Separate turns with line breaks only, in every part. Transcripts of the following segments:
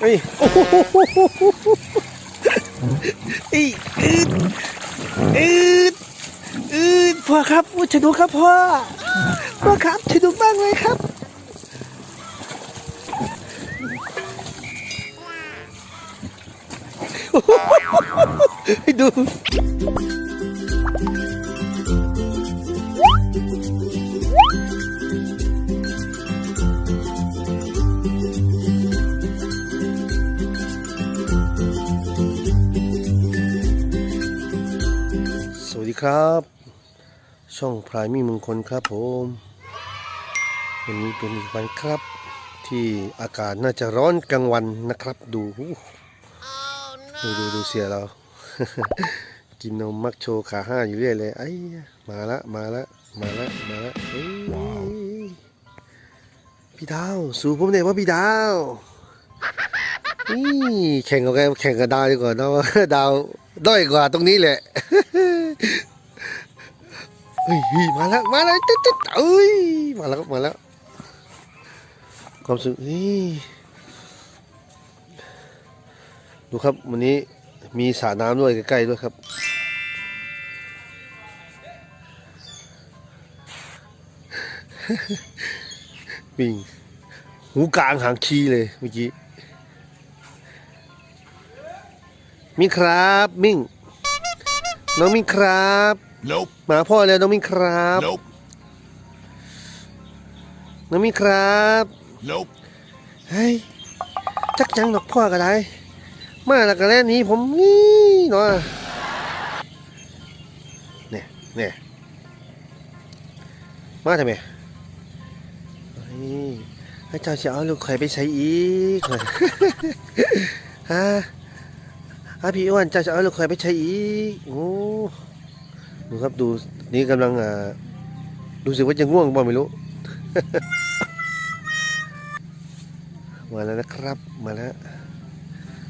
เอ้ยโอ้โหอีอืดอืดอืดพ่อครับโอ้สนุกครับพ่อพ่อครับสนุกมากเลยครับดู ครับ ช่องพรายมีมงคลครับผมวันนี้เป็นอีกวันครับ ที่อากาศน่าจะร้อนกลางวันนะครับ ดูดูดูดูเสียเรา กินนมมักโชว์ขาห้าอยู่เรื่อยเลยไอ้มาละมาละมาละมาละเอ้ยพี่ดาวสู่ผมเนี่ยว่าพี่ดาวนี่แข่งกับแข่งกับดาวดีกว่าเนอะดาวด้อยกว่าตรงนี้แหละ ฮ้ยเฮ้ยมาแล้วมาแล้วตึ๊ดตึ๊ดเอ้ยมาแล้วมาแล้วความสุขนี่ดูครับวันนี้มีสระน้ำด้วยใกล้ๆด้วยครับวิ่งหูกลางหางคีเลยเมื่อกี้มิ่งครับ มิ่ง น้องมิ่งครับ
Nope.
มาพ่อแล้วน้องมิ่งครับ
Nope.
น้องมิ่งครับ
Nope.
เฮ้ยจักจังดอกพ่อก็ได้ มาแล้วก็แล้วหนี้ผมนี่เนาะเนี่ยเนี่ยมาทำไมเฮ้ยให้เจ้าจะเอาลูกไข่ไปใช้อีกฮะฮะพี่อ้วนเจ้าจะเอาลูกไข่ไปใช้อีกโอ้ ดูครับดูนี่กำลังอ่ารู้สึกว่าจะง่วงบ่ไม่รู้ มาแล้วนะครับมาแล้ว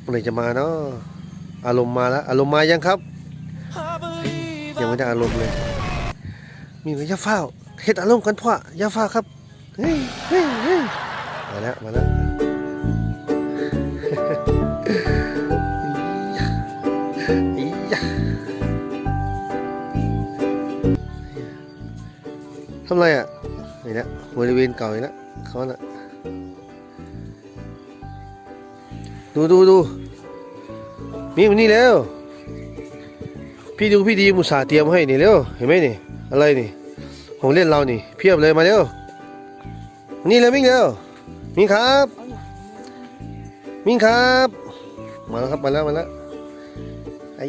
เมื่อไรจะมาเนาะอารมณ์มาแล้ว อารมณ์มายังครับยังไม่ได้อารมณ์เลย มีอะไรอย่าเฝ้าเฮ็ดอารมณ์กันพ่อย่าเฝ้าครับเฮ้ยเฮ้ยเฮ้ยมาแล้วมาแล้วอี ทำไรอะนี่นะบริเวณเก่าอีกแล้วเขาน่ะดูดูดูมีมันนี่แล้วพี่ดูพี่ดีมุสาเตรียมให้นี่เร็วเห็นไหมนี่อะไรนี่ของเล่นเรานี่ เพียบเลยมาเร็วนี่เร็วมิ่งเร็วมิ่งครับ มิ่งครับ มาแล้วครับมาแล้วมาแล้วไอ้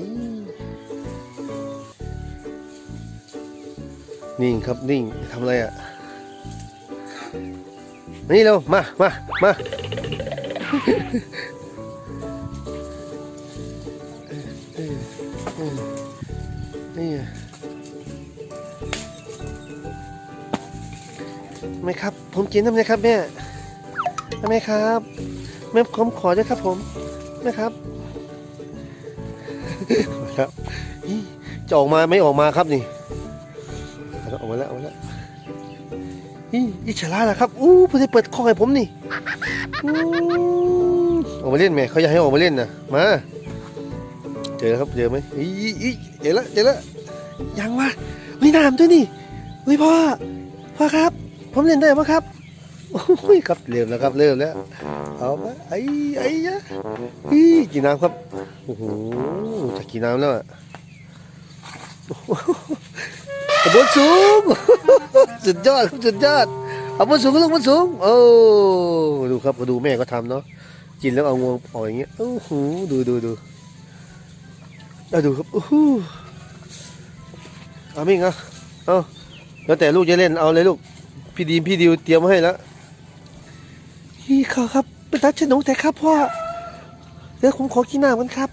นิ่งครับนิ่งทำอะไรอะนี่เร็วมามามานี่ไงแม่ครับ ผมกินทำไงครับแม่แม่ครับแม่ผมขอด้วยครับผมแม่ครับครับจะออกมาไม่ออกมาครับนี่ ออกมาแล้วออกมาแล้วอีอิจฉาละครับอู้เพิ่งได้เปิดข้อให้ผมนี่ออกมาเล่นไหมเขาอยากให้ออกมาเล่นนะมาเจอครับเจอไหมอีอีเจอแล้วเจอแล้วยังวะมีน้ำด้วยนี่เฮ้ยพ่อพ่อครับ ผมเล่นได้ปะครับโอ้ยครับเริ่มแล้วครับเริ่มแล้วเอาไปไอ้ไอ้ยะอีกินน้ำครับโอ้โหจะกินน้ำแล้วอะ ขบวนสูง สุดยอดครับสุดยอดเอาบนสูงก็ลงบนสูง โอ้ ดูครับมาดูแม่ก็ทำเนาะ กินแล้วเอางวงออกอย่างเงี้ย โอ้โห ดูดูดูเอาดูครับโอ้โหเอามิ่งเอาเอาแล้วแต่ลูกจะเล่น เอาเลยลูก พี่ดีมพี่ดิวเตรียมให้แล้วพี่ขาครับ เป็นตัดชนกแต่ครับพ่อเดี๋ยวผมขอกินน้ำกันครับ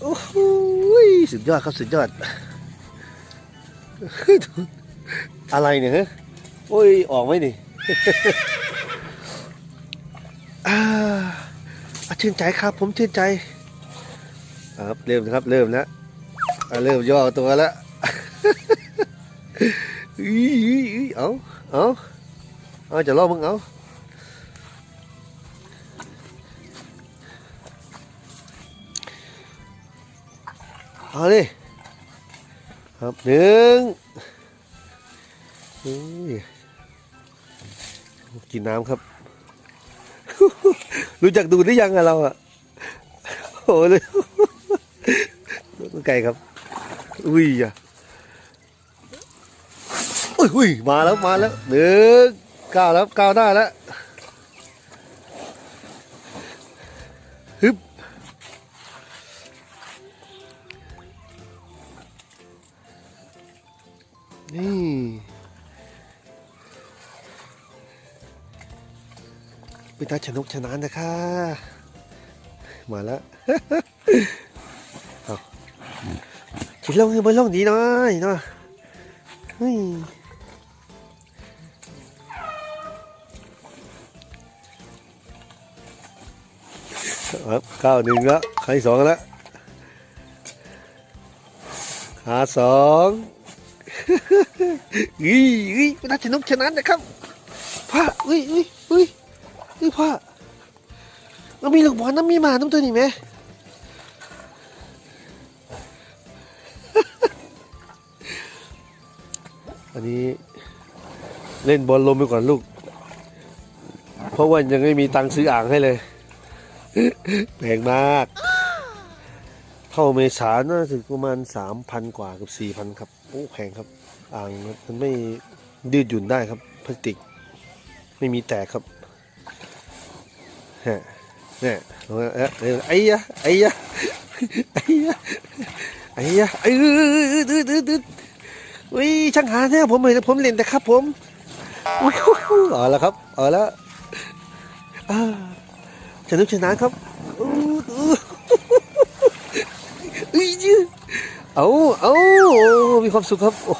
โอ้โหสุดยอดครับ สุดยอด อะไรเนี่ยฮะโอ้ย ออกไหมนี่อาชื่นใจครับ ผมชื่นใจ ครับ เริ่มนะครับ เริ่มแล้วเริ่มย่อตัวแล้วเอาเอาเอาจะล่อมึงเอาเอาเลย ครับหนึ่งอุ้ยกินน้ำครับ รู้จักดูดหรือยังอะเราอะโอ้เลยไก่ครับ อุ้ยอะอุ้ยอุ้ยมาแล้วมาแล้วหนึ่งก้าวแล้วก้าวได้แล้ว นี่ไปตาชนกชนะนะคะ มาแล้วเอาชิลงไปลงดีหน่อยเนาะเฮ้ยครับก้าวหนึ่งแล้วขาที่สองแล้วขาสอง อีอีไปตาชนกชนะนะครับพ่าอุ้ยอุ้ยอุ้ยอุ้ยพ่ามันมีลูกบอลน้ำมีหมาน้ำตัวนี่ไหมอันนี้เล่นบอลลมไปก่อนลูก เพราะว่ายังไม่มีตังค์ซื้ออ่างให้เลยแพงมากเข้าเมษาน่าจะประมาณสามพันกว่ากับสี่พันครับ โอ้แพงครับ อ่างมันไม่ยืดหยุ่นได้ครับพลาสติก ไม่มีแตกครับฮะเนี่ยเอ๊ะเอ๊ะไอ้ยะไอ้ยะไอ้ยะไอ้ยะไอ้ยดืดดืดดืดอุ้ยช่างหาเนี่ยผมเห็นผมเล่นแต่ครับ ผมอุ้ยเอาละครับเอาละชนะชนะครับอู้อู้อุ้ย เอาเอามีความสุขครับโอ้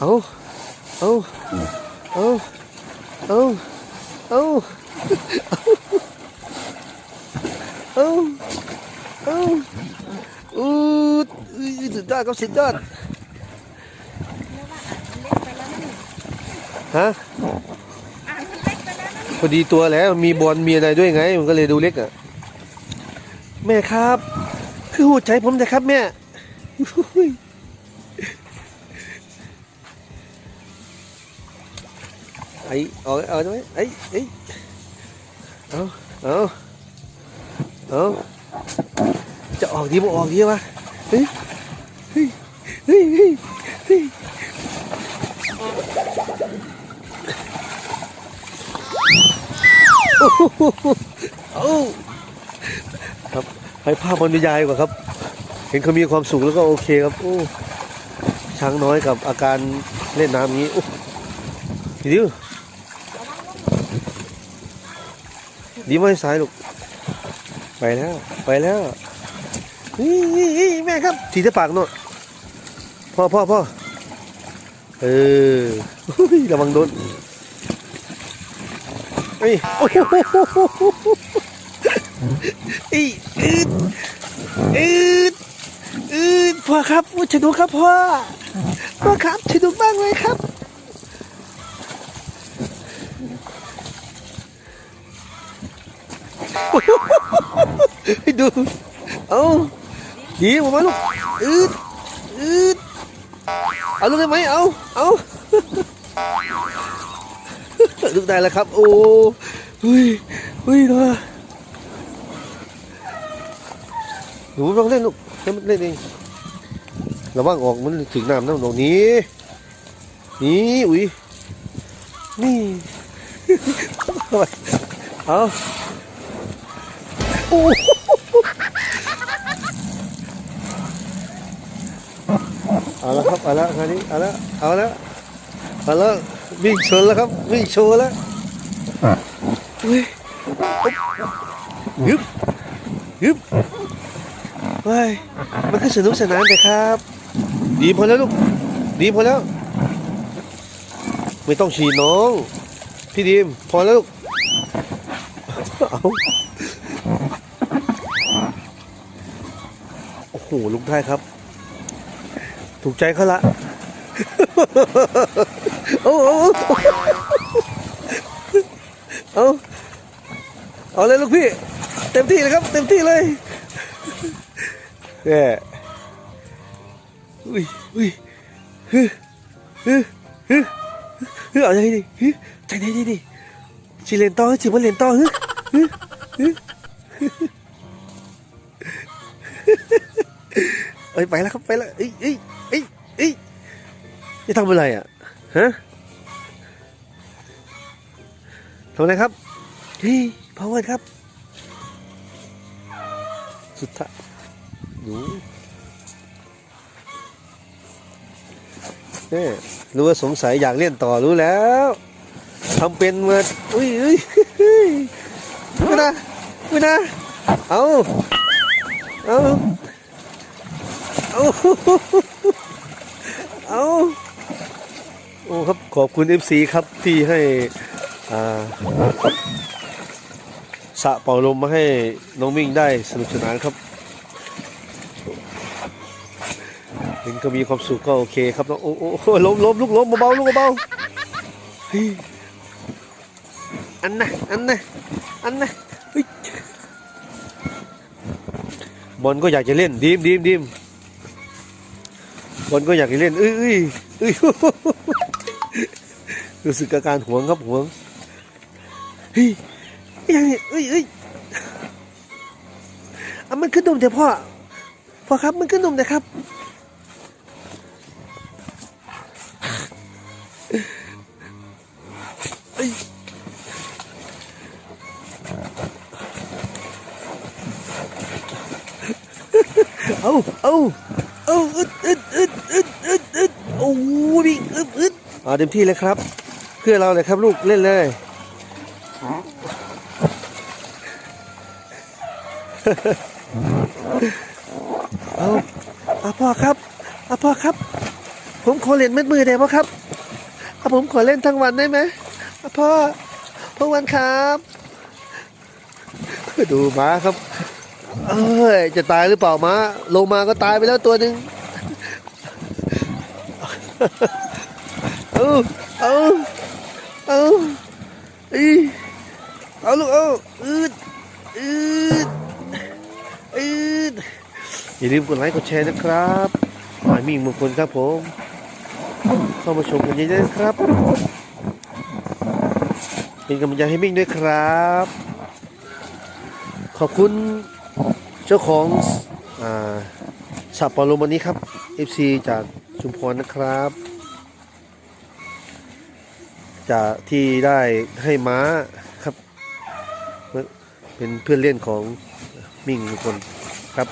เอาเอาเอาเอาเอาเอาเอาอู้อู้สุดยอดครับสุดยอดฮะพอดีตัวแล้วมีบอลมีอะไรด้วยไง มันก็เลยดูเล็กอะ แม่ครับ คือหัวใจผมแต่ครับแม่ ไอ้เอาเอาไหมไอ้ไอ้เอาเอาเอาจะออกดีบ่ออกดีวะเฮ้ยเฮ้ยเฮ้ยเฮ้ยเฮ้ครับให้ภาพบรรยายกว่าครับ เห็นเขามีความสุขแล้วก็โอเคครับโอ้ช้างน้อยกับอาการเล่นน้ำนี้โอ้ดีดิวดีไม่สายลูกไปแล้วไปแล้วนี่นี่แม่ครับถีจะปากโน่นพ่อพ่อพ่อเออระวังโดนเอ้ยโอ้โหอีดอืด อืดพ่อครับว่าสนุครับพ่อพ่อครับสนุกมากเลยครับให้ดูเอาดีออกมาลูกอืดอืดเอาลูกได้ไหมเอาเอาลูกได้แล้วครับ โอ้เฮ้ยเฮ้ยนะหนูลองเล่นลูก ให้มันเล่นเองระวังออกมันถึงน้ำน้ำหนองนี้ นี่อุ้ยนี่ เอาโอ้เอาละครับเอาละคราวนี้เอาละเอาละเอาละวิ่งชนแล้วครับวิ่งโชว์แล้วเฮ้ยยึบยึบ เฮ้ยมันก็สนุกสนานแต่ครับ ดีพอแล้วลูก ดีพอแล้ว ไม่ต้องฉีดน้อง พี่ดีมพอแล้วลูกเอาโอ้โหลุงไทยครับ ถูกใจเขาละโอ้โหเอาเอาเลยลูกพี่ เต็มที่เลยครับ เต็มที่เลย เนี่ยอุ้ยอุ้ยฮึฮึฮึฮึเอาใจดิฮึใจดีดีดิชิเลนต่อชิมันเลนต่อฮึฮึฮึเอ้ยไปแล้วครับไปแล้วเอ้ยเอ้ยเอ้ยเอ้ยจะทำอะไรอะฮะทำอะไรครับเฮ้ยพาวเวอร์ครับสุดท้าย ดูเนี่รู้ว่าสงสัยอยากเล่นต่อรู้แล้วทำเป็นมาอุ้ยอุ้ยไม่นะไม่นะเอาเอาเอาเอาโอ้ครับขอบคุณ FC ครับที่ให้อ่าสะเป่าลมมาให้น้องมิ่งได้สนุกสนานครับ ก็มีความสุขก็โอเคครับน้องโอ้โอ้ล้มล้มลูกล้มเบาๆลูกเบาเฮ้ยอันน่ะอันน่ะอันน่ะบอลก็อยากจะเล่นดีมดีมดีมบอลก็อยากจะเล่นเอ้ยเอ้ยเอ้ยรู้สึกอาการหวงครับหวงเฮ้ยยังไงเอ้ยเอ้ยอะมันขึ้นนมแต่พ่อพ่อครับมันขึ้นนมแต่ครับ เอาเอาเอาอึดอึดอึดอึดอึดอึดโอ้วิ่งอึดอึดเอาเต็มที่เลยครับ เพื่อเราเลยครับลูกเล่นเลยเอาอาพ่อครับอาพ่อครับ ผมขอเล่นมืดมือได้ไหมครับอาผมขอเล่นทั้งวันได้ไหมอาพ่อพ่อวันครับ ดูมาครับ เอ้ยจะตายหรือเปล่ามาลงมาก็ตายไปแล้วตัวหนึ่งเอาเอาเอาอีเอาลูกเอาอืดอืดอืดอย่าลืมกดไลค์กดแชร์นะครับหมายมีมงคลครับผมเข้ามาชมกันเยอะๆนะครับ เป็นกำลังใจให้มิ่งด้วยครับ ขอบคุณ จ้าของสับปะรดวันนี้ครับ FC จากชุมพรนะครับ จากที่ได้ให้ม้าครับ เป็นเพื่อนเล่นของมิ่งคลครับ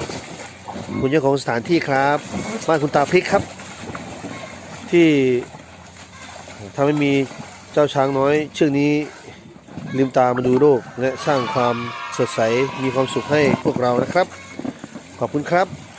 คุณเจ้าของสถานที่ครับบ้านคุณตาพริกครับ ที่ทำให้มีเจ้าช้างน้อย เชือกนี้ลืมตามาดูโลกและสร้างความ สดใสมีความสุขให้พวกเรานะครับ ขอบคุณครับ